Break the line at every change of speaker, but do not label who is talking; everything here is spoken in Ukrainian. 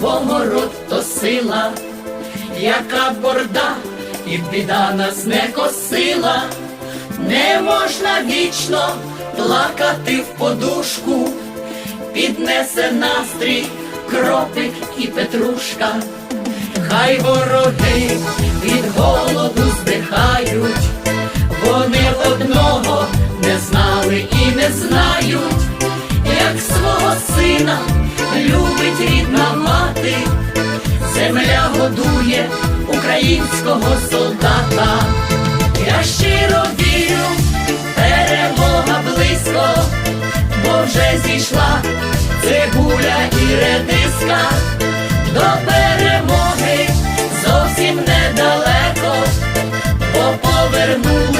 бо то сила, яка борда і біда нас не косила, не можна вічно плакати в подушку, піднесе настрій кропик і петрушка, хай вороги від голоду здихають, вони одного не знали і не знають, рідна земля годує українського солдата. Я щиро вірю, перемога близько, бо вже зійшла цибуля і редиска до перемоги зовсім недалеко, бо повернулись